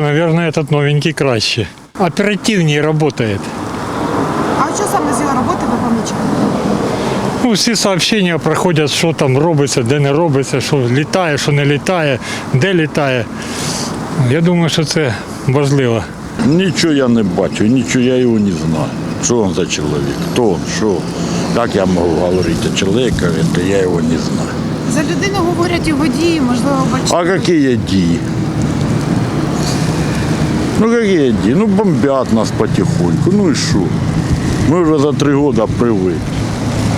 Наверное, этот новенький краще. Оперативнее работает. А що саме з його роботи ви помічаєте? Ну, всі сообщення проходять, що там робиться, де не робиться, що літає, що не літає, де літає. Я думаю, що це важливо. Нічого я не бачу, нічого я його не знаю. Що він за чоловік? Хто він, що? Як я можу говорити чоловіка, то я його не знаю. За людину говорять його дії, можливо, бачите. А які дії? Ну які дії? Ну бомбять нас потихоньку. Ну і що? Ми вже за три роки привикли.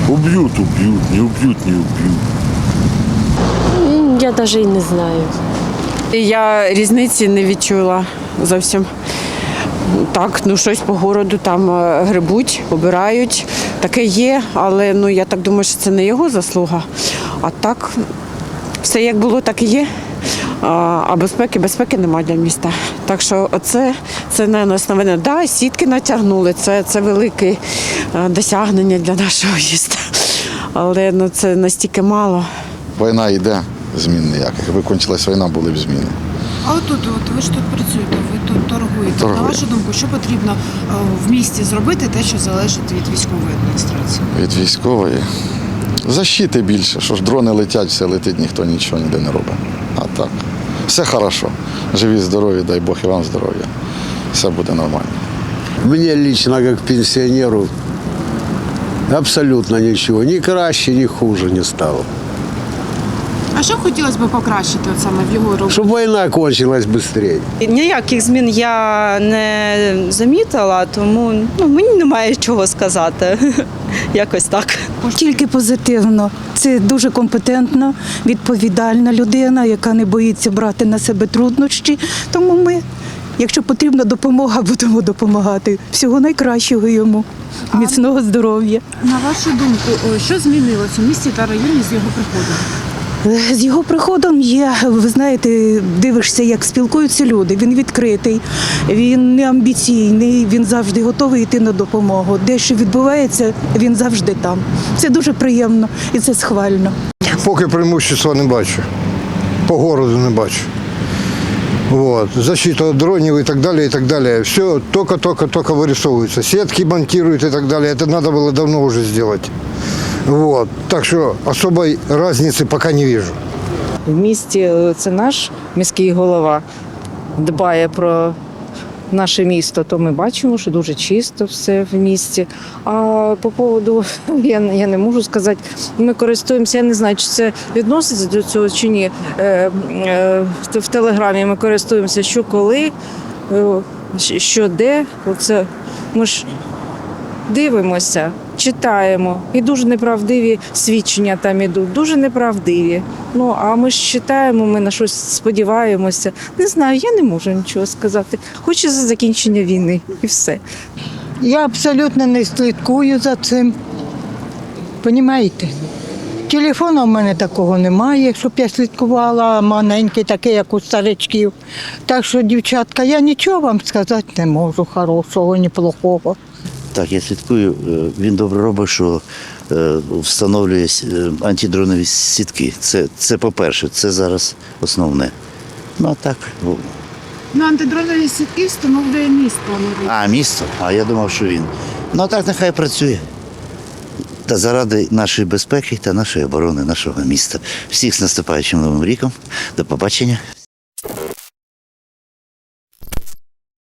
Уб'ють, уб'ють, не уб'ють, не уб'ють. Я навіть і не знаю. Я різниці не відчула зовсім. Так, ну щось по городу там е, грибуть, обирають. Таке є, але ну я так думаю, що це не його заслуга. А так, все як було, так і є. А, безпеки, безпеки немає для міста. Так що оце це не основне. Да, сітки натягнули, це, це велике е, досягнення для нашого міста. Але ну, це настільки мало. Війна йде, змін ніяких. Якби кончилась війна, були б зміни. А отут, от ви ж тут працюєте, ви тут торгуєте. Торгую. На вашу думку, що потрібно е, в місті зробити, те, що залежить від військової адміністрації? Від військової. Защити більше, що ж дрони летять, все летить, ніхто нічого ніде не робить. А так. Все хорошо. Живі, здорові, дай Бог і вам здоров'я. Все буде нормально. Мне лично, как пенсионеру, абсолютно ничего. Ни краще, ни хуже не стало. А що хотілося б покращити от саме в його роботі? Чтобы война кончилась быстрее. Ніяких змін я не замітила, тому ну, мені немає чого сказати. Якось так. Тільки позитивно. Це дуже компетентна, відповідальна людина, яка не боїться брати на себе труднощі. Тому ми, якщо потрібна допомога, будемо допомагати. Всього найкращого йому, міцного здоров'я. На вашу думку, що змінилося в місті та районі з його приходом? З його приходом є, ви знаєте, дивишся, як спілкуються люди. Він відкритий, він не амбіційний, він завжди готовий йти на допомогу. Де що відбувається, він завжди там. Це дуже приємно і це схвально. Поки преимущества не бачу. По городу не бачу. Вот. Защита от дронів і так далі, і так далі. Все только-только-только вырисовывается. Сетки монтируют и так далее. Это надо было давно уже сделать. Вот. Так что особой разницы пока не вижу. В місті е, це наш міський голова дбає про наше місто, то ми бачимо, що дуже чисто все в місті. А по поводу я, я не можу сказати, ми користуємося, я не знаю, чи це відноситься до цього чи ні. Е, е, в- в телеграмі ми користуємося що коли, е, що де. Оце ми ж дивимося, читаємо. І дуже неправдиві свідчення там ідуть, дуже неправдиві. Ну а ми ж читаємо, ми на щось сподіваємося. Не знаю, я не можу нічого сказати. Хочу за закінчення війни і все. Я абсолютно не слідкую за цим. Понімаєте? Телефону в мене такого немає, щоб я слідкувала, маленький, такий, як у старичків. Так що, дівчатка, я нічого вам сказати не можу, хорошого, ні плохого. Так, я слідкую. Е, Він добре робить, що е, встановлює е, антидронові сітки. Це, це по-перше, це зараз основне. Ну а так, Ну, антидронові сітки встановлює місто. а місто, а я думав, що він. Ну а так нехай працює. Та заради нашої безпеки та нашої оборони, нашого міста. Всіх з наступаючим новим ріком. До побачення.